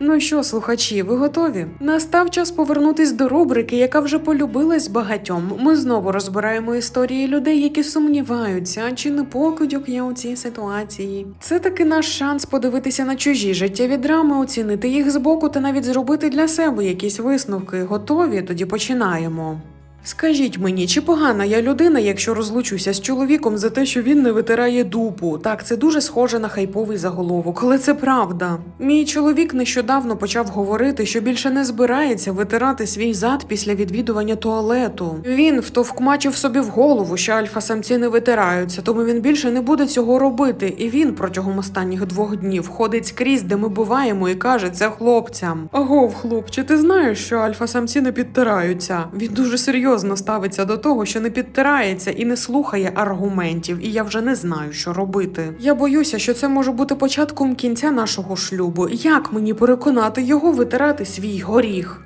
Ну що, слухачі, ви готові? Настав час повернутись до рубрики, яка вже полюбилась багатьом. Ми знову розбираємо історії людей, які сумніваються, чи не покидьок я у цій ситуації. Це таки наш шанс подивитися на чужі життєві драми, оцінити їх збоку та навіть зробити для себе якісь висновки. Готові? Тоді починаємо. Скажіть мені, чи погана я людина, якщо розлучуся з чоловіком за те, що він не витирає дупу? Так, це дуже схоже на хайповий заголовок, але це правда. Мій чоловік нещодавно почав говорити, що більше не збирається витирати свій зад після відвідування туалету. Він втовкмачив собі в голову, що альфа-самці не витираються, тому він більше не буде цього робити. І він протягом останніх двох днів ходить скрізь, де ми буваємо, і каже це хлопцям. Агов, хлопче, ти знаєш, що альфа-самці не підтираються. Він дуже серйозно ставиться до того, що не підтирається і не слухає аргументів, і я вже не знаю, що робити. Я боюся, що це може бути початком кінця нашого шлюбу. Як мені переконати його витирати свій горіх?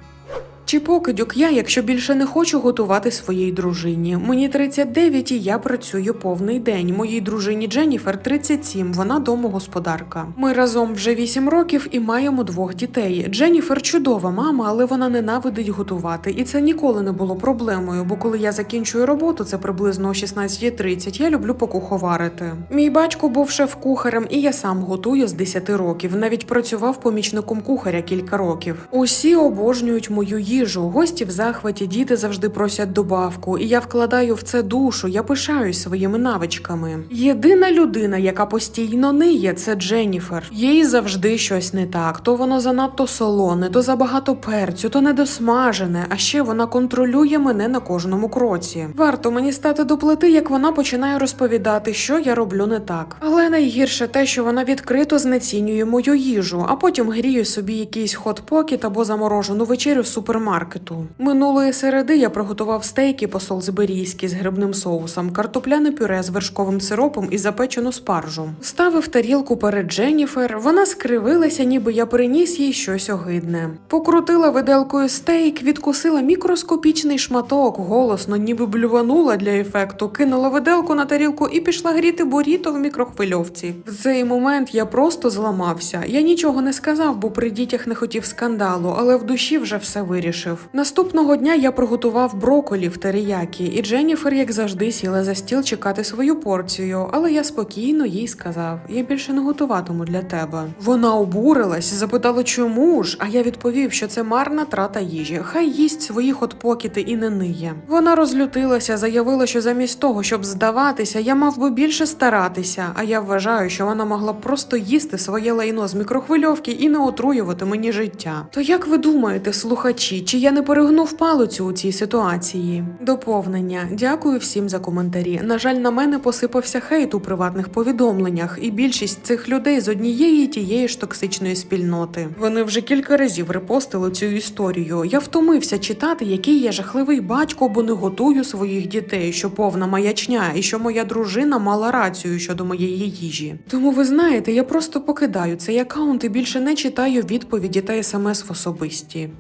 Чи покидьок я, якщо більше не хочу готувати своїй дружині? Мені 39 і я працюю повний день. Моїй дружині Дженніфер 37, вона домогосподарка. Ми разом вже 8 років і маємо двох дітей. Дженніфер чудова мама, але вона ненавидить готувати. І це ніколи не було проблемою, бо коли я закінчую роботу, це приблизно о 16.30, я люблю покуховарити. Мій батько був шеф-кухарем, і я сам готую з 10 років. Навіть працював помічником кухаря кілька років. Усі обожнюють мою їжу. Гості в захваті, діти завжди просять добавку, і я вкладаю в це душу. Я пишаюсь своїми навичками. Єдина людина, яка постійно ниє, це Дженніфер. Їй завжди щось не так. То воно занадто солоне, то забагато перцю, то недосмажене. А ще вона контролює мене на кожному кроці. Варто мені стати до плити, як вона починає розповідати, що я роблю не так. Але найгірше те, що вона відкрито знецінює мою їжу, а потім гріє собі якийсь хот-покіт або заморожену вечерю з супермаркету. Минулої середи я приготував стейки по солзберійськи з грибним соусом, картопляне пюре з вершковим сиропом і запечену спаржу. Ставив тарілку перед Дженніфер. Вона скривилася, ніби я приніс їй щось огидне. Покрутила виделкою стейк, відкусила мікроскопічний шматок, голосно, ніби блюванула для ефекту, кинула виделку на тарілку і пішла гріти буріто в мікрохвильовці. В цей момент я просто зламався. Я нічого не сказав, бо при дітях не хотів скандалу, але в душі вже все вирішив. Наступного дня я приготував броколі в теріякі, і Дженніфер, як завжди, сіла за стіл чекати свою порцію, але я спокійно їй сказав: я більше не готуватиму для тебе. Вона обурилась, запитала, чому ж? А я відповів, що це марна трата їжі. Хай їсть свої хотпокіти і не ниє. Вона розлютилася, заявила, що замість того, щоб здаватися, я мав би більше старатися. А я вважаю, що вона могла б просто їсти своє лайно з мікрохвильовки і не отруювати мені життя. То як ви думаєте, слухачі, чи я не перегнув палицю у цій ситуації? Доповнення. Дякую всім за коментарі. На жаль, на мене посипався хейт у приватних повідомленнях, і більшість цих людей з однієї тієї ж токсичної спільноти. Вони вже кілька разів репостили цю історію. Я втомився читати, який я жахливий батько, бо не готую своїх дітей, що повна маячня, і що моя дружина мала рацію щодо моєї їжі. Тому ви знаєте, я просто покидаю цей аккаунт і більше не читаю відповіді та смс в особисті.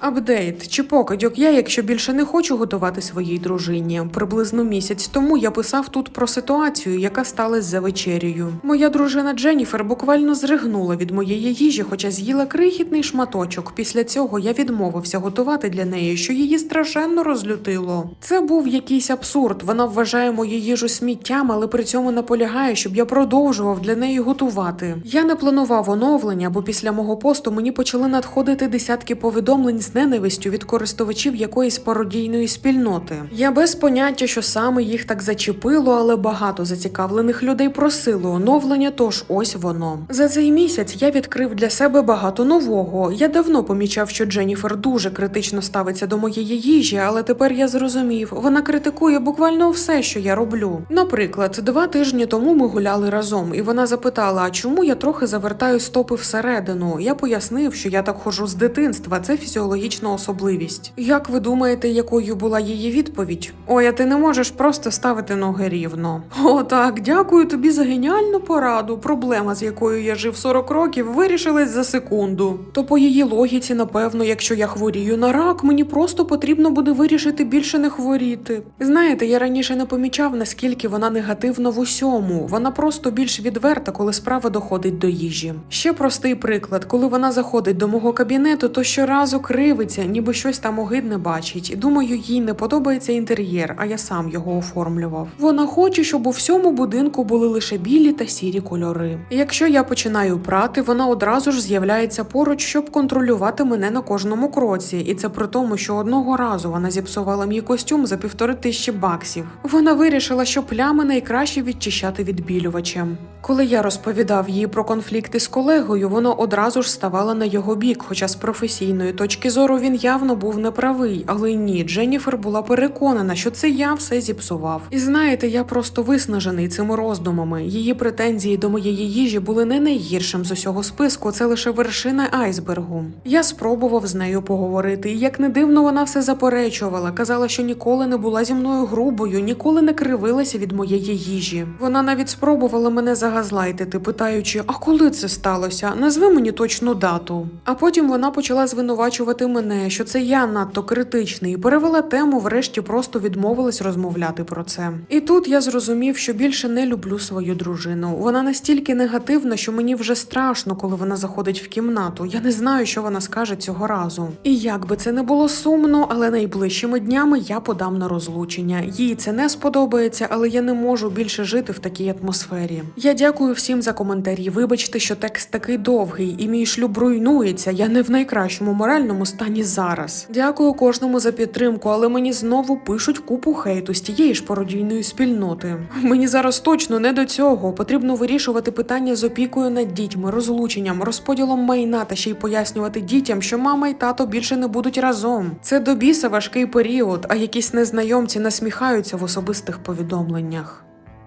Апдейт чи покидьок я, якщо більше не хочу готувати своїй дружині. Приблизно місяць тому я писав тут про ситуацію, яка сталася за вечерею. Моя дружина Дженніфер буквально зригнула від моєї їжі, хоча з'їла крихітний шматочок. Після цього я відмовився готувати для неї, що її страшенно розлютило. Це був якийсь абсурд. Вона вважає мою їжу сміттям, але при цьому наполягає, щоб я продовжував для неї готувати. Я не планував оновлення, бо після мого посту мені почали надходити десятки повідомлень з ненавистю від користувачів якоїсь пародійної спільноти. Я без поняття, що саме їх так зачепило, але багато зацікавлених людей просило оновлення, тож ось воно. За цей місяць я відкрив для себе багато нового. Я давно помічав, що Дженніфер дуже критично ставиться до моєї їжі, але тепер я зрозумів, вона критикує буквально все, що я роблю. Наприклад, два тижні тому ми гуляли разом, і вона запитала, а чому я трохи завертаю стопи всередину. Я пояснив, що я так ходжу з дитинства, це фізіологічно психологічна особливість. Як ви думаєте, якою була її відповідь? Ой, а ти не можеш просто ставити ноги рівно. О, так, дякую тобі за геніальну пораду. Проблема, з якою я жив 40 років, вирішилась за секунду. То по її логіці, напевно, якщо я хворію на рак, мені просто потрібно буде вирішити більше не хворіти. Знаєте, я раніше не помічав, наскільки вона негативна в усьому. Вона просто більш відверта, коли справа доходить до їжі. Ще простий приклад, коли вона заходить до мого кабінету, то щоразу кривиться, ніби щось там огидне бачить. Думаю, їй не подобається інтер'єр, а я сам його оформлював. Вона хоче, щоб у всьому будинку були лише білі та сірі кольори. Якщо я починаю прати, вона одразу ж з'являється поруч, щоб контролювати мене на кожному кроці, і це при тому, що одного разу вона зіпсувала мій костюм за півтори тисячі баксів. Вона вирішила, що плями найкраще відчищати відбілювачем. Коли я розповідав їй про конфлікти з колегою, вона одразу ж ставала на його бік, хоча з професійної точки зору він явно був неправий. Але ні, Дженніфер була переконана, що це я все зіпсував. І знаєте, я просто виснажений цими роздумами. Її претензії до моєї їжі були не найгіршим з усього списку, це лише вершина айсбергу. Я спробував з нею поговорити, і як не дивно, вона все заперечувала, казала, що ніколи не була зі мною грубою, ніколи не кривилася від моєї їжі. Вона навіть спробувала мене загазлайтити, питаючи, а коли це сталося? Назви мені точну дату. А потім вона почала звинувачувати мене, що це я надто критичний, і перевела тему, врешті просто відмовилась розмовляти про це. І тут я зрозумів, що більше не люблю свою дружину. Вона настільки негативна, що мені вже страшно, коли вона заходить в кімнату. Я не знаю, що вона скаже цього разу. І як би це не було сумно, але найближчими днями я подам на розлучення. Їй це не сподобається, але я не можу більше жити в такій атмосфері. Я дякую всім за коментарі. Вибачте, що текст такий довгий, і мій шлюб руйнується. Я не в найкращому моральному стані зараз. Дякую кожному за підтримку, але мені знову пишуть купу хейту з тієї ж пародійної спільноти. Мені зараз точно не до цього. Потрібно вирішувати питання з опікою над дітьми, розлученням, розподілом майна та ще й пояснювати дітям, що мама і тато більше не будуть разом. Це до біса важкий період, а якісь незнайомці насміхаються в особистих повідомленнях.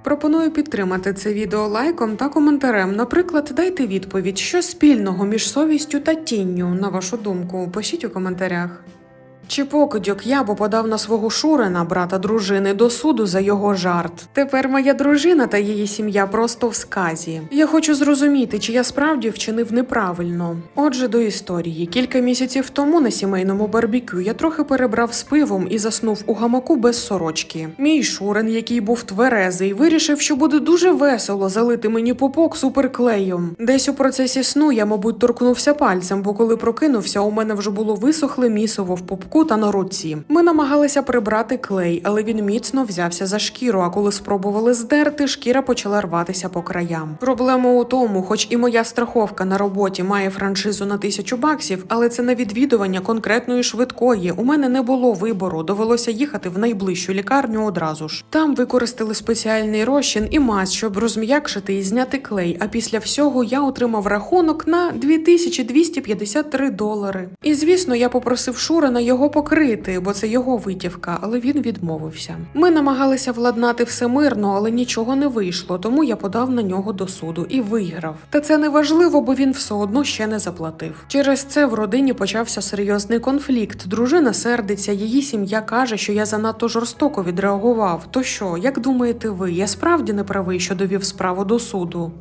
Пропоную підтримати це відео лайком та коментарем. Наприклад, дайте відповідь, що спільного між совістю та тінню, на вашу думку. Пишіть у коментарях. Чи покидьок я бо подав на свого Шурина, брата дружини, до суду за його жарт. Тепер моя дружина та її сім'я просто в сказі. Я хочу зрозуміти, чи я справді вчинив неправильно. Отже, до історії. Кілька місяців тому на сімейному барбекю я трохи перебрав з пивом і заснув у гамаку без сорочки. Мій Шурин, який був тверезий, вирішив, що буде дуже весело залити мені попок суперклеєм. Десь у процесі сну я, мабуть, торкнувся пальцем, бо коли прокинувся, у мене вже було висохле місово в попку та на руці. Ми намагалися прибрати клей, але він міцно взявся за шкіру. А коли спробували здерти, шкіра почала рватися по краям. Проблема у тому, хоч і моя страховка на роботі має франшизу на тисячу баксів, але це на відвідування конкретної швидкої. У мене не було вибору. Довелося їхати в найближчу лікарню одразу ж. Там використали спеціальний розчин і мазь, щоб розм'якшити і зняти клей. А після всього я отримав рахунок на 2253 долари. І звісно, я попросив Шурина його покрити, бо це його витівка, але він відмовився. Ми намагалися владнати все мирно, але нічого не вийшло, тому я подав на нього до суду і виграв. Та це не важливо, бо він все одно ще не заплатив. Через це в родині почався серйозний конфлікт. Дружина сердиться, її сім'я каже, що я занадто жорстоко відреагував. То що, як думаєте ви, я справді не правий, що довів справу до суду?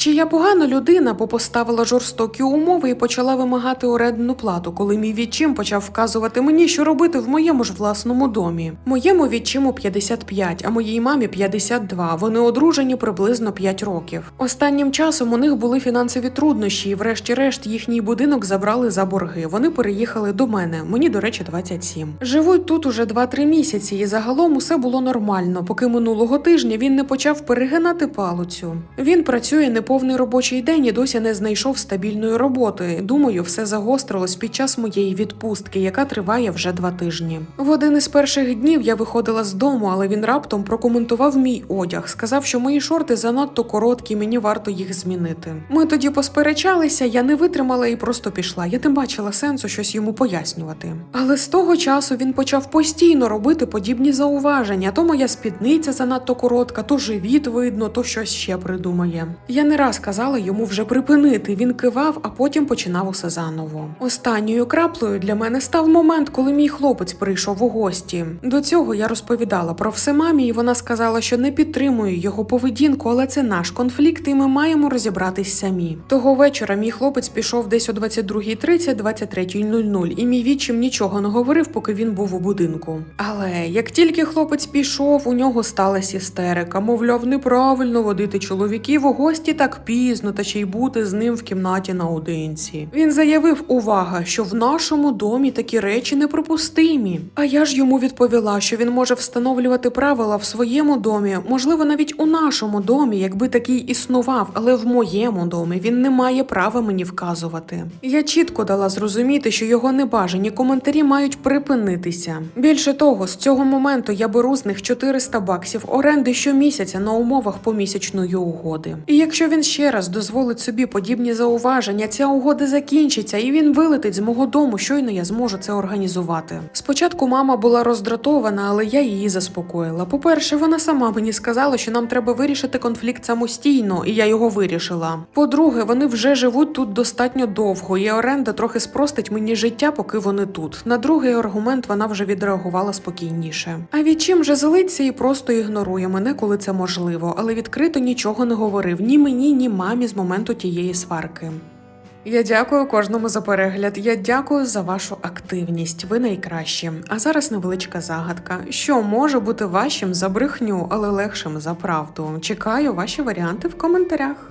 Чи я погана людина, бо поставила жорстокі умови і почала вимагати орендну плату, коли мій відчим почав вказувати мені, що робити в моєму ж власному домі. Моєму відчиму 55, а моїй мамі 52. Вони одружені приблизно 5 років. Останнім часом у них були фінансові труднощі, і врешті-решт їхній будинок забрали за борги. Вони переїхали до мене. Мені, до речі, 27. Живуть тут уже 2-3 місяці, і загалом усе було нормально, поки минулого тижня він не почав перегинати палицю. Він працює неповний робочий день і досі не знайшов стабільної роботи. Думаю, все загострилось під час моєї відпустки, яка триває вже два тижні. В один із перших днів я виходила з дому, але він раптом прокоментував мій одяг, сказав, що мої шорти занадто короткі, мені варто їх змінити. Ми тоді посперечалися, я не витримала і просто пішла. Я не бачила сенсу щось йому пояснювати. Але з того часу він почав постійно робити подібні зауваження: то моя спідниця занадто коротка, то живіт видно, то щось ще придумає. Я не раз казала йому вже припинити. Він кивав, а потім починав усе заново. Останньою краплею для мене став момент, коли мій хлопець прийшов у гості. До цього я розповідала про все мамі, і вона сказала, що не підтримує його поведінку, але це наш конфлікт, і ми маємо розібратись самі. Того вечора мій хлопець пішов десь о 22.30, 23.00, і мій відчим нічого не говорив, поки він був у будинку. Але як тільки хлопець пішов, у нього сталася істерика. Мовляв, неправильно водити чоловіків у гості так пізно, та ще й бути з ним в кімнаті наодинці. Він заявив, увага, що в нашому домі такі речі неприпустимі. А я ж йому відповіла, що він може встановлювати правила в своєму домі, можливо, навіть у нашому домі, якби такий існував, але в моєму домі він не має права мені вказувати. Я чітко дала зрозуміти, що його небажані коментарі мають припинитися. Більше того, з цього моменту я беру з них 400 баксів оренди щомісяця на умовах помісячної угоди. І якщо він ще раз дозволить собі подібні зауваження, ця угода закінчиться, і він вилетить з мого дому. Щойно я зможу це організувати. Спочатку мама була роздратована, але я її заспокоїла. По-перше, вона сама мені сказала, що нам треба вирішити конфлікт самостійно, і я його вирішила. По-друге, вони вже живуть тут достатньо довго, і оренда трохи спростить мені життя, поки вони тут. На другий аргумент вона вже відреагувала спокійніше. А відчим же злиться і просто ігнорує мене, коли це можливо, але відкрито нічого не говорив ні мені, ні мамі з моменту тієї сварки. Я дякую кожному за перегляд. Я дякую за вашу активність. Ви найкращі. А зараз невеличка загадка. Що може бути вашим за брехню, але легшим за правду? Чекаю ваші варіанти в коментарях.